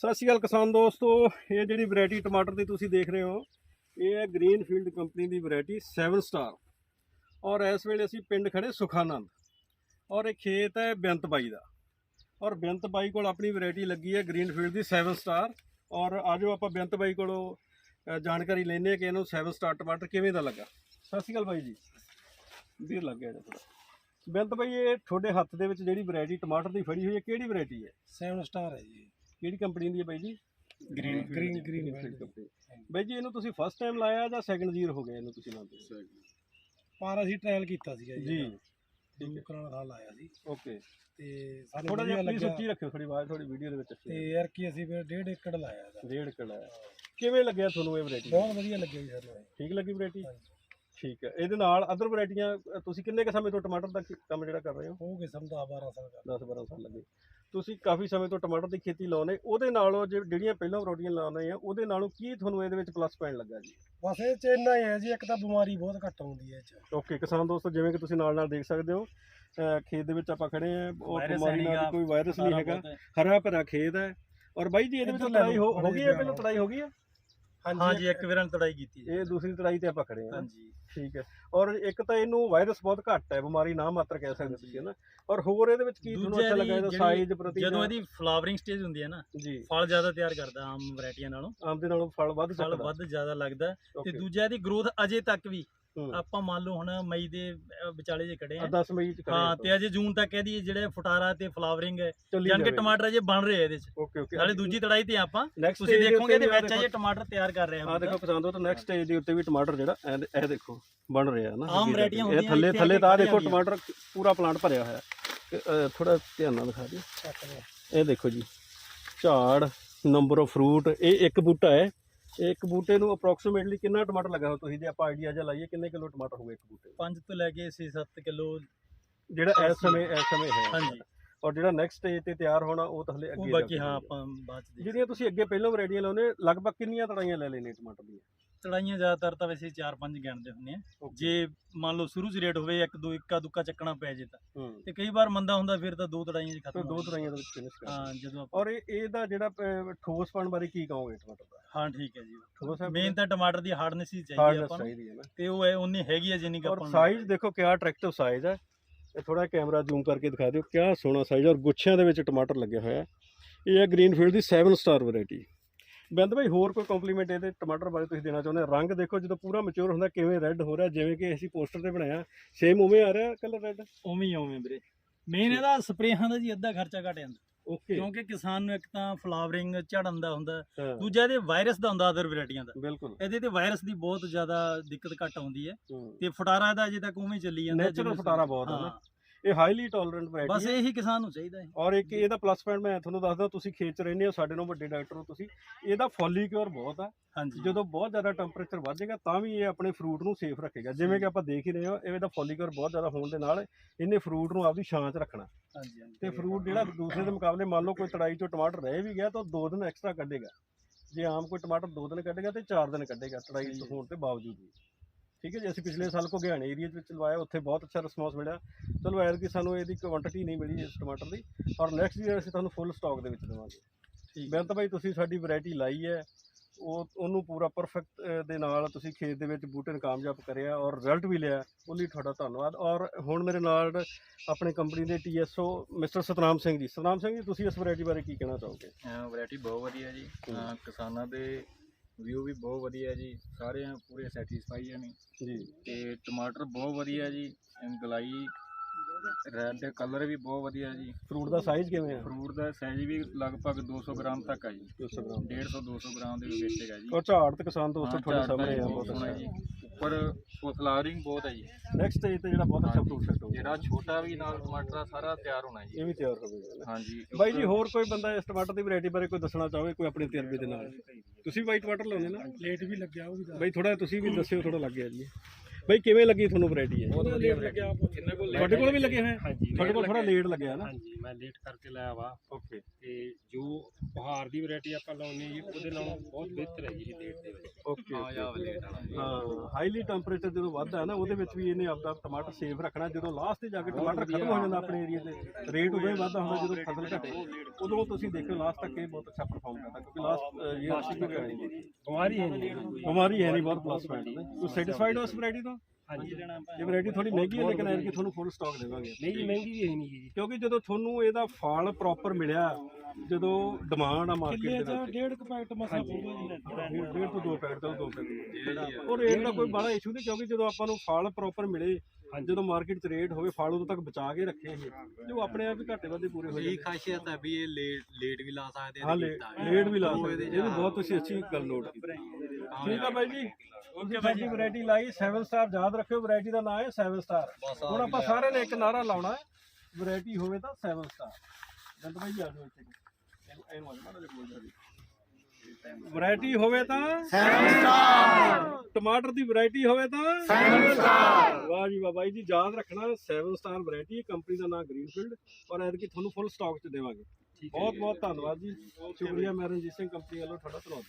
ਸਤਿ ਸ਼੍ਰੀ ਅਕਾਲ ਕਿਸਾਨ ਦੋਸਤੋ, ਇਹ ਜਿਹੜੀ ਵੈਰਾਈਟੀ ਟਮਾਟਰ ਦੀ ਤੁਸੀਂ ਦੇਖ ਰਹੇ ਹੋ, ਇਹ ਹੈ ਗ੍ਰੀਨਫੀਲਡ ਕੰਪਨੀ ਦੀ ਵੈਰਾਈਟੀ 7 ਸਟਾਰ ਔਰ ਇਸ ਵੇਲੇ ਅਸੀਂ ਪਿੰਡ ਖੜੇ ਸੁਖਾਨੰਦ। ਔਰ ਇਹ ਖੇਤ ਹੈ ਬੇਅੰਤ ਬਾਈ ਦਾ। ਔਰ ਬੇਅੰਤ ਬਾਈ ਕੋਲ ਆਪਣੀ ਵੈਰਾਈਟੀ ਲੱਗੀ ਹੈ ਗ੍ਰੀਨਫੀਲਡ ਦੀ 7 ਸਟਾਰ ਔਰ ਆਜੋ ਆਪਾਂ ਬੇਅੰਤ ਬਾਈ ਕੋਲੋਂ ਜਾਣਕਾਰੀ ਲੈਂਦੇ ਹਾਂ ਕਿ ਇਹਨੂੰ 7 ਸਟਾਰ ਟਮਾਟਰ ਕਿਵੇਂ ਦਾ ਲੱਗਾ। ਸਤਿ ਸ਼੍ਰੀ ਅਕਾਲ ਬਾਈ ਜੀ। ਵੀਰ ਲੱਗ ਗਿਆ ਥੋੜਾ ਬੇਅੰਤ ਬਾਈ ਇਹ ਤੁਹਾਡੇ ਹੱਥ ਦੇ ਵਿੱਚ ਜਿਹੜੀ ਵੈਰਾਈਟੀ ਟਮਾਟਰ ਦੀ ਫੜੀ ਹੋਈ ਹੈ, ਕਿਹੜੀ ਵੈਰਾਈਟੀ ਹੈ? 7 ਸਟਾਰ ਹੈ ਜੀ। ਕਿਹੜੀ ਕੰਪਨੀ ਦੀ ਹੈ ਬਾਈ ਜੀ? Green- Green- Green company. ਬਾਈ ਜੀ ਇਹਨੂੰ ਤੁਸੀਂ ਫਸਟ ਟਾਈਮ ਲਾਇਆ ਜਾਂ ਸੈਕੰਡ ਈਅਰ ਹੋ ਗਿਆ ਇਹਨੂੰ ਤੁਸੀਂ ਲਾਉਂਦੇ ਪਰ ਅਸੀਂ ਟ੍ਰਾਇਲ ਕੀਤਾ ਸੀਗਾ ਜੀ ਜੀ। ਗੁਰੂ ਕਰਾਂ ਦਾ ਲਾਇਆ ਸੀ। ਓਕੇ ਤੇ ਸਾਨੂੰ ਥੋੜਾ ਜਿਹਾ ਪਲੀਜ਼ ਉੱਚੀ ਰੱਖਿਓ ਥੋੜੀ ਆਵਾਜ਼ ਥੋੜੀ ਵੀਡੀਓ ਦੇ ਵਿੱਚ ਤੇ ਯਾਰ ਕੀ ਅਸੀਂ ਫਿਰ ਡੇਢ ਏਕੜ ਲਾਇਆ ਇਹਦਾ। ਡੇਢ ਕਿਲਾ ਕਿਵੇਂ ਲੱਗਿਆ ਤੁਹਾਨੂੰ ਇਹ ਵੈਰਾਈਟੀ ਬਹੁਤ ਵਧੀਆ ਲੱਗਿਆ ਜੀ ਸਾਨੂੰ। ਠੀਕ ਲੱਗੀ ਵੈਰਾਈਟੀ। ਠੀਕ ਹੈ। ਇਹਦੇ ਨਾਲ ਅਦਰ ਵੈਰਾਈਟੀਆਂ ਤੁਸੀਂ ਕਿੰਨੇ ਕ ਸਮੇਂ ਤੋਂ ਟਮਾਟਰ ਦਾ ਕੰਮ ਜਿਹੜਾ ਕਰ ਰਹੇ ਹੋ? ਹੋ ਗਏ 10 12 ਸਾਲ ਕਰ। 10 12 ਸਾਲ ਲੱਗੇ। ਤੁਸੀਂ ਕਾਫੀ ਸਮੇਂ ਤੋਂ ਟਮਾਟਰ ਦੀ ਖੇਤੀ ਲਾਉਨੇ ਉਹਦੇ ਨਾਲੋਂ ਜੇ- ਜਿਹੜੀਆਂ ਪਹਿਲਾਂ ਵੈਰਾਈਟੀਆਂ ਲਾਉਨੇ ਆ ਉਹਦੇ ਨਾਲੋਂ ਕੀ ਤੁਹਾਨੂੰ ਇਹਦੇ ਵਿੱਚ ਪਲੱਸ ਪੈਣ ਲੱਗਾ ਜੀ? ਬਸ ਇਹ ਚ ਇੰਨਾ ਹੀ ਹੈ ਜੀ ਇੱਕ ਤਾਂ ਬਿਮਾਰੀ ਬਹੁਤ ਘੱਟ ਆਉਂਦੀ ਹੈ ਇਹ ਚ। ਓਕੇ ਕਿਸਾਨ ਦੋਸਤੋ ਜਿਵੇਂ ਕਿ ਤੁਸੀਂ ਨਾਲ ਨਾਲ ਦੇਖ ਸਕਦੇ ਹੋ ਅਹ ਖੇਤ ਦੇ ਵਿੱਚ ਆਪਾਂ ਖੜੇ ਆ ਉਹ ਬਿਮਾਰੀ ਨਾਲ ਕੋਈ ਵਾਇਰਸ ਨਹੀਂ ਹੈਗਾ ਹਰਾ ਭਰਾ ਖੇਤ ਹੈ। ਔਰ ਬਾਈ ਜੀ ਇਹਦੇ ਵਿੱਚ ਇੱਧਰ ਲੈ ਤੜਾਈ ਹੋ ਲਓ, ਹੋ ਗਈ ਹੈ। ਪਹਿਲਾਂ ਤੜਾਈ ਹੋ ਗਈ ਹੈ? ਹਾਂਜੀ ਇੱਕ ਵਾਰ ਤੜਾਈ ਕੀਤੀ ਇਹ ਦੂਸਰੀ ਤੜਾਈ ਤੇ ਆਪਾਂ ਖੜੇ ਆ ਹਾਂਜੀ। ਠੀਕ ਹੈ। ਔਰ ਇੱਕ ਤਾਂ ਇਹਨੂੰ ਵਾਇਰਸ ਬਹੁਤ ਘੱਟ ਹੈ ਬਿਮਾਰੀ ਨਾ ਮਾਤਰ ਕਹਿ ਸਕਦੇ ਤੁਸੀਂ ਨਾ। ਔਰ ਹੋਰ ਇਹਦੇ ਵਿੱਚ ਕੀ ਤੁਹਾਨੂੰ ਅੱਛਾ ਲੱਗਾ ਇਹਦੀ ਸਾਈਜ਼ ਪ੍ਰਤੀ ਜਦੋਂ ਇਹਦੀ ਫਲਾਵਰਿੰਗ ਸਟੇਜ ਹੁੰਦੀ ਹੈ ਨਾ ਫਲ ਜ਼ਿਆਦਾ ਤਿਆਰ ਕਰਦਾ ਆਮ ਵੈਰਾਈਟੀਆਂ ਨਾਲੋਂ। ਆਮ ਦੇ ਨਾਲੋਂ ਫਲ ਵੱਧ ਫਲ ਵੱਧ ਜ਼ਿਆਦਾ ਲੱਗਦਾ। ਤੇ ਦੂਜਾ ਇਹਦੀ ਗਰੋਥ ਅਜੇ ਤੱਕ ਵੀ ਹੂੰ। ਆਪਾਂ ਮੰਨ ਲਓ ਹੁਣ ਮਈ ਦੇ ਵਿਚਾਲੇ ਜੇ ਖੜੇ ਆ ਆ। 10 ਮਈ ਚ ਹਾਂ ਤੇ ਅਜੇ ਜੂਨ ਤੱਕ ਇਹਦੀ ਜਿਹੜੇ ਫੁਟਾਰਾ ਤੇ ਫਲਾਵਰਿੰਗ ਹੈ ਜਾਨ ਕਿ ਟਮਾਟਰ ਅਜੇ ਬਣ ਰਹੇ ਆ ਇਹਦੇ ਚ। Okay okay. ਨਾਲੇ ਦੂਜੀ ਤੜਾਈ ਤੇ ਆਪਾਂ ਤੁਸੀਂ ਦੇਖੋਗੇ ਇਹਦੇ ਵਿੱਚ ਅਜੇ ਟਮਾਟਰ ਤਿਆਰ ਕਰ ਰਹੇ ਆ ਹਾਂ ਦੇਖੋ ਪਸੰਦ ਹੋ ਤਾਂ ਨੈਕਸਟ ਸਟੇਜ ਦੇ ਉੱਤੇ ਵੀ ਟਮਾਟਰ ਜਿਹੜਾ ਇਹ ਦੇਖੋ ਬਣ ਰਿਹਾ ਨਾ। ਆਮ ਜਾ ਕੇ। ਵੈਰਾਈਟੀਆਂ ਇਹ ਥੱਲੇ ਥੱਲੇ ਆ ਤਾਂ ਦੇਖੋ ਟਮਾਟਰ ਪੂਰਾ ਪਲਾਂਟ ਭਰਿਆ ਹੋਇਆ। ਥੋੜਾ ਧਿਆਨ ਨਾਲ ਦਿਖਾ ਦਿਓ। ਇਹ ਦੇਖੋ ਜੀ ਝਾੜ ਨੰਬਰ ਆਫ ਫਰੂਟ ਇਹ ਇੱਕ ਬੂਟਾ ਹੈ। ਇੱਕ ਬੂਟੇ ਨੂੰ ਅਪਰੋਕਸੀਮੇਟਲੀ ਕਿੰਨਾ ਟਮਾਟਰ ਲੱਗਾ ਹੋ ਤੁਸੀਂ ਜੇ ਆਪਾਂ ਆਈਡੀਆ ਜਿਹਾ ਲਾਈਏ ਕਿੰਨੇ ਕਿਲੋ ਟਮਾਟਰ ਹੋਵੇ ਇੱਕ ਬੂਟੇ 5 ਤੋਂ ਲੈ ਕੇ 6-7 ਕਿਲੋ ਜਿਹੜਾ ਇਸ ਸਮੇਂ ਇਸ ਸਮੇਂ ਹੈ ਹਾਂਜੀ। ਔਰ ਜਿਹੜਾ ਨੈਕਸਟ ਸਟੇਜ ਤੇ ਤਿਆਰ ਹੋਣਾ ਉਹ ਤਾਂ ਹਲੇ ਉਹ ਅੱਗੇ ਬਾਕੀ ਹਾਂ। ਆਪਾਂ ਬਾਅਦ ਚ ਜਿਹੜੀਆਂ ਤੁਸੀਂ ਅੱਗੇ ਪਹਿਲਾਂ ਵੈਰਾਈਟੀਆਂ ਲਾਉਨੇ ਲਗਭਗ ਕਿੰਨੀਆਂ ਤੜਾਈਆਂ ਲੈ ਲੈਣੇ ਟਮਾਟਰ ਦੀਆਂ? ਤੜਾਈਆਂ ਜ਼ਿਆਦਾਤਰ ਤਾਂ ਵੈਸੇ 4-5 ਗਿਣਦੇ ਹੁੰਦੇ ਆ। ਜੇ ਮੰਨ ਲਓ ਸ਼ੁਰੂ ਚ ਰੇਟ ਹੋਵੇ ਇੱਕ ਦੋ ਇੱਕਾ ਦੁੱਕਾ ਚੱਕਣਾ ਪੈ ਜੇ ਤਾਂ। ਤੇ ਕਈ ਵਾਰ ਮੰਦਾ ਹੁੰਦਾ ਫਿਰ ਤਾਂ ਦੋ ਤੜਾਈਆਂ ਚ ਖਤਮ ਦੋ ਤੜਾਈਆਂ ਦੇ ਵਿੱਚ ਫਿਨਿਸ਼ ਕਰ ਹਾਂ ਜਦੋਂ ਆਪਾਂ ਔਰ ਇਹ ਇਹਦਾ ਜਿਹੜਾ ਠੋਸਪਣ ਬਾਰੇ ਕੀ ਕਹੋਗੇ ਟਮਾਟਰ ਦਾ? ਹਾਂ ਠੀਕ ਹੈ ਜੀ। ਠੋਸ ਹੈ ਮੇਨ ਤਾਂ ਟਮਾਟਰ ਦੀ ਹਾਰਡਨੈਸ ਹੀ ਚਾਹੀਦੀ ਆਪਾਂ ਨੂੰ। ਤੇ ਉਹ ਹੈ ਉਨੀ ਹੈਗੀ ਹੈ ਜਿੰਨੀ ਆਪਾਂ ਨੂੰ ਸਾਈਜ਼ ਦੇਖੋ ਕਿਆ ਅਟਰੈਕਟਿਵ ਸਾਈਜ਼ ਹੈ ਇਹ ਥੋੜਾ ਕੈਮਰਾ ਜ਼ੂਮ ਕਰਕੇ ਦਿਖਾ ਦਿਓ ਕਿਆ ਸੋਹਣਾ ਸਾਈਜ਼ ਔਰ ਗੁੱਛਿਆਂ ਦੇ ਵਿੱਚ ਟਮਾਟਰ ਲੱਗਿਆ ਹੋਇਆ। ਇਹ ਹੈ ਗ੍ਰੀਨਫੀਲਡ ਦੀ 7 ਸਟਾਰ ਵੈਰਾਈਟੀ ਬੰਦ ਭਾਈ ਹੋਰ ਕੋਈ ਕੰਪਲੀਮੈਂਟ ਇਹਦੇ ਟਮਾਟਰ ਬਾਰੇ ਤੁਸੀਂ ਦੇਣਾ ਚਾਹੁੰਦੇ ਰੰਗ ਦੇਖੋ ਜਦੋਂ ਪੂਰਾ ਮੈਚੁਰ ਹੁੰਦਾ ਕਿਵੇਂ ਰੈੱਡ ਹੋ ਰਿਹਾ? ਜਿਵੇਂ ਕਿ ਅਸੀਂ ਪੋਸਟਰ ਤੇ ਬਣਾਇਆ ਸੇਮ ਉਵੇਂ ਆ ਰਿਹਾ ਕਲਰ ਰੈੱਡ ਉਵੇਂ ਹੀ ਉਵੇਂ ਵੀਰੇ। ਮੇਨ ਇਹਦਾ ਸਪਰੇਹਾਂ ਦਾ ਜੀ ਅੱਧਾ ਖਰਚਾ ਘਟ ਜਾਂਦਾ। ਓਕੇ ਕਿਉਂਕਿ ਕਿਸਾਨ ਨੂੰ ਇੱਕ ਤਾਂ ਫਲਾਵਰਿੰਗ ਝੜਨ ਦਾ ਹੁੰਦਾ ਦੂਜਾ ਇਹਦੇ ਵਾਇਰਸ ਦਾ ਹੁੰਦਾ ਅਦਰ ਵੈਰਾਈਟੀਆਂ ਦਾ। ਬਿਲਕੁਲ। ਇਹਦੇ ਤੇ ਵਾਇਰਸ ਦੀ ਬਹੁਤ ਜ਼ਿਆਦਾ ਦਿੱਕਤ ਘਟ ਆਉਂਦੀ ਹੈ। ਤੇ ਫਟਾਰਾ ਦਾ ਅਜੇ ਤੱਕ ਉਵੇਂ ਚੱਲੀ ਜਾਂਦਾ ਜਿਵੇਂ- ਫਟਾਰਾ ਬਹੁਤ ਹੈ ਨਾ। ਇਹ ਹਾਈਲੀ ਟੋਲਰੈਂਟ ਬਸ ਵੈਰਾਈਟੀ ਹੈ। ਇਹੀ ਕਿਸਾਨ ਨੂੰ ਚਾਹੀਦਾ ਹੈ ਔਰ ਇੱਕ ਇਹਦਾ ਪਲੱਸ ਪੁਆਇੰਟ ਮੈਂ ਤੁਹਾਨੂੰ ਦੱਸਦਾ ਤੁਸੀਂ ਖੇਤ 'ਚ ਰਹਿੰਦੇ ਹੋ ਸਾਡੇ ਨਾਲੋਂ ਵੱਡੇ ਡਾਕਟਰ ਹੋ ਤੁਸੀਂ। ਇਹਦਾ ਫੋਲੀਕਿਉਰ ਬਹੁਤ ਆ। ਹਾਂਜੀ। ਜਦੋਂ ਬਹੁਤ ਜ਼ਿਆਦਾ ਟੈਂਪਰੇਚਰ ਵੱਧ ਜਾਏਗਾ ਤਾਂ ਵੀ ਇਹ ਆਪਣੇ ਫਰੂਟ ਨੂੰ ਸੇਫ ਰੱਖੇਗਾ। ਜਿਵੇਂ ਕਿ ਆਪਾਂ ਦੇਖ ਹੀ ਰਹੇ ਹਾਂ ਇਹਦਾ ਫੋਲੀਕਰ ਬਹੁਤ ਜ਼ਿਆਦਾ ਹੋਣ ਦੇ ਨਾਲ ਇਹਨੇ ਫਰੂਟ ਨੂੰ ਆਪਦੀ ਛਾਂ 'ਚ ਰੱਖਣਾ। ਹਾਂਜੀ ਤੇ ਫਰੂਟ ਜਿਹੜਾ ਦੂਸਰੇ ਦੇ ਮੁਕਾਬਲੇ ਮੰਨ ਲਓ ਕੋਈ ਤੜਾਈ 'ਚੋਂ ਟਮਾਟਰ ਰਹਿ ਵੀ ਗਿਆ ਤਾਂ 2 ਦਿਨ ਐਕਸਟਰਾ ਕੱਢੇਗਾ। ਜੇ ਆਮ ਕੋਈ ਟਮਾਟਰ 2 ਦਿਨ ਕੱਢੇਗਾ ਤੇ 4 ਦਿਨ ਕੱਢੇਗਾ ਤੜਾਈ। ਹੋਣ ਦੇ ਬਾਵਜੂਦ ਵੀ। ਠੀਕ ਹੈ ਜੀ ਅਸੀਂ ਪਿਛਲੇ ਸਾਲ ਘੁਗਿਆਣੇ ਏਰੀਆ ਵਿੱਚ ਲਵਾਇਆ ਉੱਥੇ ਬਹੁਤ ਅੱਛਾ ਰਿਸਪੌਂਸ ਮਿਲਿਆ। ਚਲੋ ਐਤਕੀ ਸਾਨੂੰ ਇਹਦੀ ਕੁਆਂਟੀਟੀ ਨਹੀਂ ਮਿਲੀ ਇਸ ਟਮਾਟਰ ਦੀ ਔਰ ਨੈਕਸਟ ਈਅਰ ਅਸੀਂ ਤੁਹਾਨੂੰ ਫੁੱਲ ਸਟਾਕ ਦੇ ਵਿੱਚ ਦੇਵਾਂਗੇ। ਠੀਕ। ਬੇਅੰਤ ਭਾਈ ਤੁਸੀਂ ਸਾਡੀ ਵੈਰਾਈਟੀ ਲਾਈ ਹੈ ਉਹ ਉਹਨੂੰ ਪੂਰਾ ਪਰਫੈਕਟ ਦੇ ਨਾਲ ਤੁਸੀਂ ਖੇਤ ਦੇ ਵਿੱਚ ਬੂਟੇ ਨੂੰ ਕਾਮਯਾਬ ਕਰਿਆ ਔਰ ਰਿਜ਼ਲਟ ਵੀ ਲਿਆ ਉਹ ਲਈ ਤੁਹਾਡਾ ਧੰਨਵਾਦ। ਔਰ ਹੁਣ ਮੇਰੇ ਨਾਲ ਆਪਣੇ ਕੰਪਨੀ ਦੇ ਟੀਐਸਓ ਮਿਸਟਰ ਸਤਨਾਮ ਸਿੰਘ ਜੀ। ਸਤਨਾਮ ਸਿੰਘ ਜੀ ਤੁਸੀਂ ਇਸ ਵੈਰਾਈਟੀ ਬਾਰੇ ਕੀ ਕਹਿਣਾ ਚਾਹੋਗੇ? ਵੈਰਾਈਟੀ ਬਹੁਤ ਵਧੀਆ ਜੀ। ਕਿਸਾਨਾਂ ਦੇ ਵਿਊ ਵੀ ਬਹੁਤ ਵਧੀਆ ਜੀ ਸਾਰੇ ਪੂਰੇ ਸੈਟੀਸਫਾਈ ਆ ਨੇ ਜੀ। ਤੇ ਟਮਾਟਰ ਬਹੁਤ ਵਧੀਆ ਜੀ ਗਲਾਈ ਰੈੱਡ ਕਲਰ ਵੀ ਬਹੁਤ ਵਧੀਆ ਜੀ। ਫਰੂਟ ਦਾ ਸਾਈਜ਼ ਕਿਵੇਂ ਹੈ ਫਰੂਟ ਦਾ ਸਾਈਜ਼ ਵੀ ਲਗਭਗ 200 ਗ੍ਰਾਮ ਤੱਕ ਆ ਜੀ। 200 ਗ੍ਰਾਮ। 150 200 ਗ੍ਰਾਮ ਦੇ ਵਿੱਚ ਹੈਗਾ ਜੀ। ਔਰ ਝਾੜ ਤੇ ਕਿਸਾਨ ਦੋਸਤੋ ਹਾਂ, ਤੁਹਾਡੇ ਸਾਹਮਣੇ ਆ ਬਹੁਤ ਸੋਹਣਾ ਜੀ। ਉੱਪਰ ਫਲਾਵਰਿੰਗ ਬਹੁਤ ਹੈ ਜੀ। ਨੈਕਸਟ ਸਟੇਜ ਤੇ ਜਿਹੜਾ ਬਹੁਤ ਅੱਛਾ। ਫਰੂਟ ਸੈੱਟ ਹੋ ਜਿਹੜਾ ਛੋਟਾ ਵੀ ਨਾਲ ਟਮਾਟਰ ਆ ਸਾਰਾ ਤਿਆਰ ਹੋਣਾ ਜੀ। ਇਹ ਵੀ ਤਿਆਰ ਹੋਵੇਗਾ ਨਾ ਹਾਂਜੀ। ਬਾਈ ਜੀ ਹੋਰ ਕੋਈ ਬੰਦਾ ਇਸ ਟਮਾਟਰ ਦੀ ਵੈਰਾਈਟੀ ਬਾਰੇ ਕੋਈ ਦੱਸਣਾ ਚਾਹੋਗੇ ਕੋਈ ਆਪਣੇ ਤਜਰਬੇ ਦੇ ਨਾਲ? ਤੁਸੀਂ ਵਾਈਟ ਟਮਾਟਰ ਲਾਉਂਦੇ ਨਾ? ਲੇਟ ਵੀ ਲੱਗਿਆ ਉਹ ਵੀ ਬਾਈ ਥੋੜਾ ਤੁਸੀਂ ਵੀ ਦੱਸਿਓ ਥੋੜਾ ਲੱਗ ਗਿਆ ਜੀ। ਬਾਈ ਕਿਵੇਂ ਲੱਗੀ ਤੁਹਾਨੂੰ ਵੈਰਾਈਟੀ ਹੈ ਬਹੁਤ ਵਧੀਆ ਲੇਟ ਲੱਗਿਆ ਕਿੰਨੇ ਕੋਲ ਤੁਹਾਡੇ ਕੋਲ ਵੀ ਲੱਗੇ ਹੋਏ ਆ? ਹਾਂਜੀ ਤੁਹਾਡੇ ਕੋਲ ਥੋੜਾ ਲੇਟ ਲੱਗਿਆ ਨਾ? ਹਾਂਜੀ ਮੈਂ ਲੇਟ ਕਰਕੇ ਲਾਇਆ ਵਾ ਓਕੇ ਤੇ ਜੋ ਬਹਾਰ ਦੀ ਵੈਰਾਈਟੀ ਆਪਾਂ ਲਾਉਣੀ ਜੀ ਉਹਦੇ ਨਾਲੋਂ ਬਹੁਤ ਬਿਹਤਰ ਹੈ ਜੀ ਇਹ ਡੇਟ ਦੇ ਵਿੱਚ। ਓਕੇ ਹਾਂ ਹਾਈਲੀ ਟੈਂਪਰੇਚਰ ਜਦੋਂ ਵੱਧਦਾ ਹੈ ਨਾ ਉਹਦੇ ਵਿੱਚ ਵੀ ਇਹਨੇ ਆਪਦਾ ਟਮਾਟਰ ਸੇਫ ਰੱਖਣਾ। ਜਦੋਂ ਲਾਸਟ ਤੇ ਜਾ ਕੇ ਟਮਾਟਰ ਖਤਮ ਹੋ ਜਾਂਦਾ ਆਪਣੇ ਏਰੀਆ ਤੇ ਰੇਟ ਉਦੋਂ ਹੀ ਵੱਧਦਾ ਹੁੰਦਾ ਜਦੋਂ ਫਸਲ ਘਟੇ। ਉਦੋਂ ਤੁਸੀਂ ਦੇਖੋ ਲਾਸਟ ਤੱਕ ਇਹ ਬਹੁਤ ਅੱਛਾ ਪਰਫਾਰਮ ਕਰਦਾ ਕਿਉਂਕਿ ਲਾਸਟ ਇਹ ਅਸੀਂ ਵੀ ਕਰਾਂਗੇ ਬਿਮਾਰੀ ਹੈ ਨਹੀਂ। ਬਿਮਾਰੀ ਹੈ ਨਹੀਂ ਬਹੁਤ ਪਲੱਸ ਪੁਆਇੰਟ ਤੁਸੀਂ ਸੈਟੀਸਫਾਈਡ ਹੋ ਇਸ ਵੈਰਾਈਟੀ ਤੋਂ? ਹਾਂਜੀ। ਇਹ ਵੈਰਾਈਟੀ ਥੋੜੀ ਮਹਿੰਗੀ ਹੈ ਲੇਕਿਨ ਐਨਕੀ ਤੁਹਾਨੂੰ ਫੁੱਲ ਸਟਾਕ ਦੇਵਾਂਗੇ ਨਹੀਂ ਜੀ ਮਹਿੰਗੀ ਵੀ ਹੈ ਨਹੀਂ ਜੀ। ਕਿਉਂਕਿ ਜਦੋਂ ਤੁਹਾਨੂੰ ਇਹਦਾ ਫਲ ਪ੍ਰੋਪਰ ਮਿਲਿਆ ਜਦੋਂ ਡਿਮਾਂਡ ਆ ਮਾਰਕੀਟ ਦੇ ਵਿੱਚ। ਡੇਢ ਕੁ ਪੈਕਟ ਮਸਾ ਪਊਗਾ ਜੀ ਡੇਢ ਡੇਢ ਤੋਂ ਦੋ ਪੈਕਟ ਤੋਂ ਦੋ ਪੈਕਟ ਔਰ ਰੇਟ ਦਾ ਕੋਈ ਬੜਾ ਇਸ਼ੂ ਨਹੀਂ ਕਿਉਂਕਿ ਜਦੋਂ ਆਪਾਂ ਨੂੰ ਫਲ ਪ੍ਰੋਪਰ ਮਿਲੇ ਜਦੋਂ ਮਾਰਕੀਟ 'ਚ ਰੇਟ ਹੋਵੇ ਫਲ ਉਦੋਂ ਤੱਕ ਬਚਾ ਕੇ ਰੱਖੇ ਇਹ। ਤੇ ਉਹ ਆਪਣੇ ਆਪ ਹੀ ਘਾਟੇ ਵਾਧੇ ਪੂਰੇ ਹੋ ਇਹ ਜਾਂਦੇ। ਖਾਸੀਅਤ ਹੈ ਵੀ ਇਹ ਲੇਟ ਲੇਟ ਵੀ ਲਾ ਸਕਦੇ ਆ ਹਾਂ ਲੇ-। ਲੇਟ ਵੀ ਲਾ ਸਕਦੇ ਇਹਦੇ ਇਹ ਵੀ ਬਹੁਤ ਤੁਸੀਂ ਅੱਛੀ ਗੱਲ ਨੋਟ ਕੀਤੀ। ਠੀਕ ਆ ਬਾਈ ਜੀ? ਓਕੇ ਬਾਈ ਜੀ। ਵੈਰਾਈਟੀ ਲਾਈ 7 ਸਟਾਰ ਯਾਦ ਰੱਖਿਓ ਵੈਰਾਈਟੀ ਦਾ ਨਾਮ ਹੈ 7 ਸਟਾਰ ਹੁਣ ਆਪਾਂ ਸਾਰਿਆਂ ਨੇ ਇੱਕ ਨਾਰਾ ਲਾਉਣਾ ਹੈ ਵੈਰਾਈਟੀ ਹੋਵੇ ਤਾਂ 7 ਸਟਾਰ ਜੰਤ ਬਾਈ ਜੀ ਆ ਜਾਓ ਇੱਥੇ। ਇਹਨੂੰ ਇਹਨੂੰ ਆ ਜਾਓ ਮਾੜਾ ਜਿਹਾ ਬੋਲ ਜਾਓ ਵੈਰਾਈਟੀ ਹੋਵੇ ਤਾਂ 7 ਸਟਾਰ ਟਮਾਟਰ ਦੀ ਵੈਰਾਈਟੀ ਹੋਵੇ ਤਾਂ 7 ਸਟਾਰ ਵਾਹ ਜੀ ਵਾਹ ਬਾਈ ਜੀ ਯਾਦ ਰੱਖਣਾ 7 ਸਟਾਰ ਵੈਰਾਈਟੀ ਕੰਪਨੀ ਦਾ ਨਾਮ ਗ੍ਰੀਨਫੀਲਡ ਔਰ ਐਤਕੀ ਤੁਹਾਨੂੰ ਫੁੱਲ ਸਟਾਕ ਚ ਦੇਵਾਂਗੇ। ਬਹੁਤ ਬਹੁਤ ਧੰਨਵਾਦ ਜੀ। ਸ਼ੁਕਰੀਆ ਮੈਂ ਰਣਜੀਤ ਸਿੰਘ ਕੰਪਨੀ ਵੱਲੋਂ ਤੁਹਾਡਾ ਧੰਨਵਾਦ।